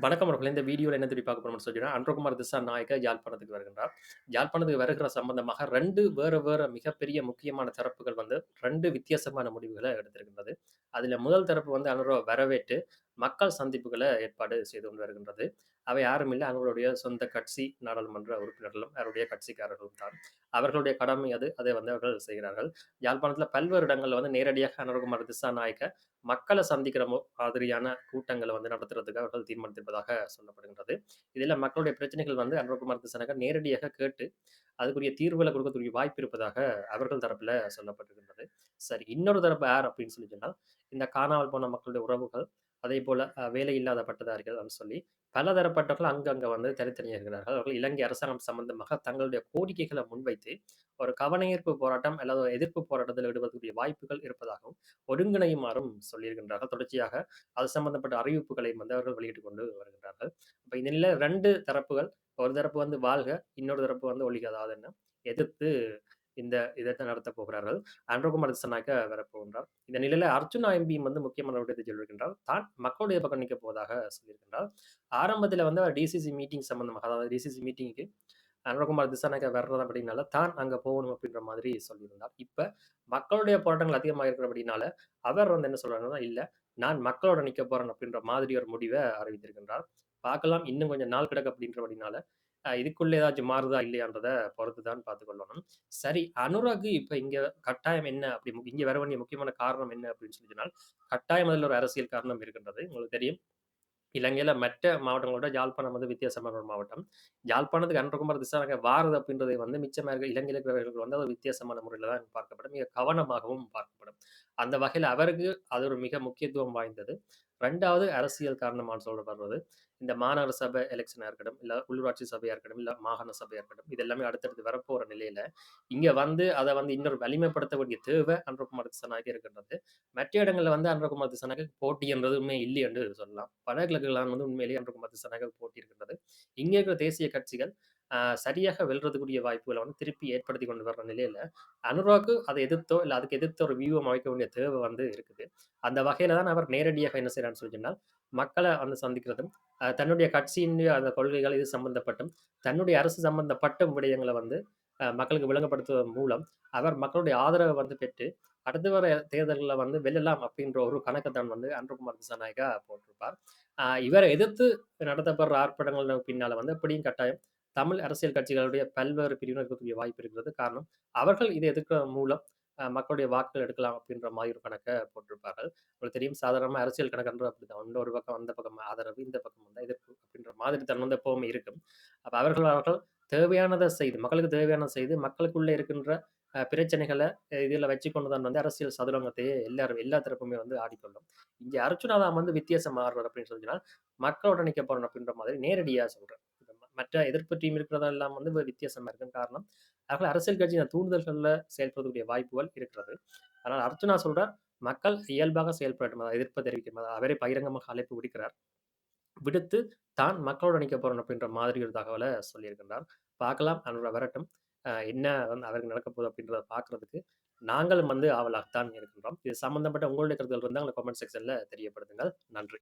வணக்கம் அவர்களே. இந்த வீடியோல என்ன தெரிவி பார்க்க போறோம்னு சொன்னீங்கன்னா, அன்றகுமார் திசாநாயக்க யாழ்ப்பாணத்துக்கு வருகின்றார். யாழ்ப்பாணத்துக்கு வருகிற சம்பந்தமாக ரெண்டு வேறு வேறு மிகப்பெரிய முக்கியமான தரப்புகள் வந்து ரெண்டு வித்தியாசமான முடிவுகளை எடுத்திருக்கின்றது. அதில் முதல் தரப்பு வந்து அனுர வரவேற்று மக்கள் சந்திப்புகளை ஏற்பாடு செய்து கொண்டு வருகின்றது. அவை யாரும் இல்லை அவங்களுடைய சொந்த கட்சி நாடாளுமன்ற உறுப்பினர்களும், அவருடைய கட்சிக்காரர்களும் தான். அவர்களுடைய கடமை அது. அதை வந்து அவர்கள் செய்கிறார்கள். யாழ்ப்பாணத்தில் பல்வேறு இடங்களில் வந்து நேரடியாக அனுரகுமார் திசாநாயக்க மக்களை சந்திக்கிற மாதிரியான கூட்டங்களை வந்து நடத்துறதுக்கு அவர்கள் தீர்மானித்திருப்பதாக சொல்லப்படுகின்றது. இதில் மக்களுடைய பிரச்சனைகள் வந்து அனுரகுமார் திசாநாயக்க நேரடியாக கேட்டு, அதுக்குரிய தீர்வுகளை கொடுக்கக்கூடிய வாய்ப்பு இருப்பதாக அவர்கள் தரப்பில் சொல்லப்பட்டிருக்கின்றது. சரி, இன்னொரு தரப்பு யார் அப்படின்னு சொல்லி சொன்னால் இந்த காணாமல் போன மக்களுடைய உறவுகள், அதே போல் வேலை இல்லாத பட்டதாரிகள் அப்படின்னு சொல்லி பலதரப்பட்டவர்கள் அங்கங்கே வந்து தனித்தனியா இருக்கிறார்கள். அவர்கள் இலங்கை அரசாங்கம் சம்பந்தமாக தங்களுடைய கோரிக்கைகளை முன்வைத்து, ஒரு கவனஈர்ப்பு போராட்டம் அல்லது எதிர்ப்பு போராட்டத்தில் ஈடுபடக்கூடிய வாய்ப்புகள் இருப்பதாகவும், ஒருங்கிணையுமாறும் சொல்லியிருக்கின்றார்கள். தொடர்ச்சியாக அது சம்பந்தப்பட்ட அறிவிப்புகளையும் வந்து அவர்கள் வெளியிட்டு கொண்டு வருகின்றார்கள். அப்போ இந்த நிலையில 2 தரப்புகள், ஒரு தரப்பு வந்து வாழ்க, இன்னொரு தரப்பு வந்து ஒழிக. என்ன, எதிர்த்து இந்த இதை நடத்த போகிறார்கள். அனுரகுமார் திசாநாயக்க வரப்போகின்றார். இந்த நிலையில அர்ஜுனா எம்பியும் வந்து முக்கியமான விடயத்தை சொல்லியிருக்கின்றார். தான் மக்களுடைய பக்கம் நிற்க போவதாக சொல்லியிருக்கின்றார். ஆரம்பத்தில் வந்து அவர் டிசிசி மீட்டிங் சம்பந்தமாக, அதாவது டிசிசி மீட்டிங்க்கு அனுரகுமார் திசாநாயக்க வர்றது அப்படின்னால, தான் அங்க போகணும் அப்படின்ற மாதிரி சொல்லியிருந்தார். இப்ப மக்களுடைய போராட்டங்கள் அதிகமா இருக்கிறபடினால, அவர் வந்து என்ன சொல்றாருன்னா, இல்லை நான் மக்களோட நிற்க போறேன் அப்படின்ற மாதிரி ஒரு முடிவை அறிவித்திருக்கின்றார். பார்க்கலாம் இன்னும் கொஞ்சம் நாள் கிடக்கு அப்படின்றபடினால, அ இதுக்குள்ள ஏதாச்சும் மாறுதா இல்லையான்றத பொறுத்து தான் பார்த்துக் கொள்ளணும். சரி, அனுராக் இப்ப இங்க கட்டாயம் என்ன அப்படி இங்க வர வேண்டிய முக்கியமான காரணம் என்ன அப்படின்னு சொல்லி சொன்னால், கட்டாயம் அதில் ஒரு அரசியல் காரணம் இருக்கின்றது. உங்களுக்கு தெரியும். இலங்கையில மற்ற மாவட்டங்களோட யாழ்ப்பாணம் வந்து வித்தியாசமான ஒரு மாவட்டம். யாழ்ப்பாணத்துக்கு அன்றகுமார் திசாரங்க வாரது அப்படின்றது வந்து மிச்சமாக இருக்க இலங்கையில் வந்து அது வித்தியாசமான முறையில தான் பார்க்கப்படும். மிக கவனமாகவும் பார்க்கப்படும். அந்த வகையில் அவருக்கு அது ஒரு மிக முக்கியத்துவம் வாய்ந்தது. ரெண்டாவது அரசியல் காரணமான்னு சொல்லப்படுறது, இந்த மாநகர சபை எலெக்ஷனாக இருக்கட்டும், இல்லை உள்ளூராட்சி சபையாக இருக்கட்டும், இல்லை மாகாண சபையாக இருக்கட்டும், இது எல்லாமே அடுத்தடுத்து வரப்போகிற நிலையில் இங்கே வந்து அதை வந்து இன்னொரு வலிமைப்படுத்த வேண்டிய தேவை அன்றகுமார் திசனாக இருக்கின்றது. மற்ற இடங்களில் வந்து அன்றகுமார் திசனாக போட்டி உண்மை இல்லை என்று சொல்லலாம். பல வடகிழக்குலாம் வந்து உண்மையிலேயே அன்றகுமார் திசனாக போட்டி இருக்கின்றது. இங்கே இருக்கிற தேசிய கட்சிகள் சரியாக வெல்றதுக்குரிய வாய்ப்புகளை வந்து திருப்பி ஏற்படுத்தி கொண்டு வர்ற நிலையில, அனுராக்கு அதை எதிர்த்தோ, இல்லை அதுக்கு எதிர்த்த ஒரு வியூகம் அமைக்க வேண்டிய தேவை வந்து இருக்குது. அந்த வகையில தான் அவர் நேரடியாக என்ன செய்றார்ன்னு சொல்லி சொன்னால், மக்களை வந்து சந்திக்கிறதும், தன்னுடைய கட்சியினுடைய அந்த கொள்கைகள் இது சம்பந்தப்பட்டும், தன்னுடைய அரசு சம்பந்தப்பட்ட விடயங்களை வந்து மக்களுக்கு விளங்கப்படுத்துவதன் மூலம், அவர் மக்களுடைய ஆதரவை வந்து பெற்று, அடுத்து வர தேர்தல்கள்ல வந்து வெல்லலாம் அப்படின்ற ஒரு கணக்க வந்து அன்புகுமார் திசாநாயகா போட்டிருப்பார். இவரை எதிர்த்து நடத்தப்படுற ஆர்ப்பாட்டங்கள் பின்னால வந்து எப்படியும் கட்டாயம் தமிழ் அரசியல் கட்சிகளுடைய பல்வேறு பிரிவினர் இருக்கக்கூடிய வாய்ப்பு இருக்கிறது. காரணம், அவர்கள் இதை எதிர்க்கிற மூலம் மக்களுடைய வாக்குகள் எடுக்கலாம் அப்படின்ற மாதிரி ஒரு கணக்கை போட்டிருப்பார்கள். உங்களுக்கு தெரியும் சாதாரணமா அரசியல் கணக்குன்றது அப்படித்தான். ஒன்று ஒரு பக்கம், அந்த பக்கம் ஆதரவு, இந்த பக்கம் வந்து எதிர்ப்பு அப்படின்ற மாதிரி தன் வந்து எப்பவுமே இருக்கும். அப்ப அவர்கள் அவர்கள் தேவையானதை செய்து, மக்களுக்கு தேவையானதை செய்து, மக்களுக்குள்ள இருக்கின்ற பிரச்சனைகளை இதில் இதில வச்சுக்கொண்டு தான் வந்து அரசியல் சதுரங்கத்தையே எல்லாரும் எல்லா தரப்புமே வந்து ஆடிக்கொள்ளும். இங்க அர்ச்சுனா தான் வந்து வித்தியாசம் மாறுவார் அப்படின்னு சொல்லி மக்களோட நிக்கப் போறேன் அப்படின்ற மாதிரி நேரடியா சொல்கிறேன் மற்ற எதிர்ப்பு டீம் இருக்கிறதெல்லாம் வந்து வித்தியாசமாக இருக்கும். காரணம், அவர்கள் அரசியல் கட்சியின் தூண்டுதல்களில் செயல்படக்கூடிய வாய்ப்புகள் இருக்கிறது. அதனால் அர்ஜுனா சொல்றார், மக்கள் இயல்பாக செயல்படட்டும். அதாவது எதிர்ப்பு தெரிவிக்கும். அவரே பகிரங்கமாக அழைப்பு விடுக்கிறார். விடுத்து, தான் மக்களோட நிக்கப் போகிறோம் அப்படின்ற மாதிரி ஒரு தகவலை சொல்லியிருக்கின்றார். பார்க்கலாம் அவரோட வரட்டும். என்ன வந்து அவருக்கு நடக்க போகுது அப்படின்றத பார்க்கறதுக்கு நாங்களும் வந்து ஆவலாகத்தான் இருக்கின்றோம். இது சம்பந்தப்பட்ட உங்களுடைய கருத்துக்கள் வந்து உங்க கமெண்ட் செக்ஷனில் தெரியப்படுத்துங்கள். நன்றி.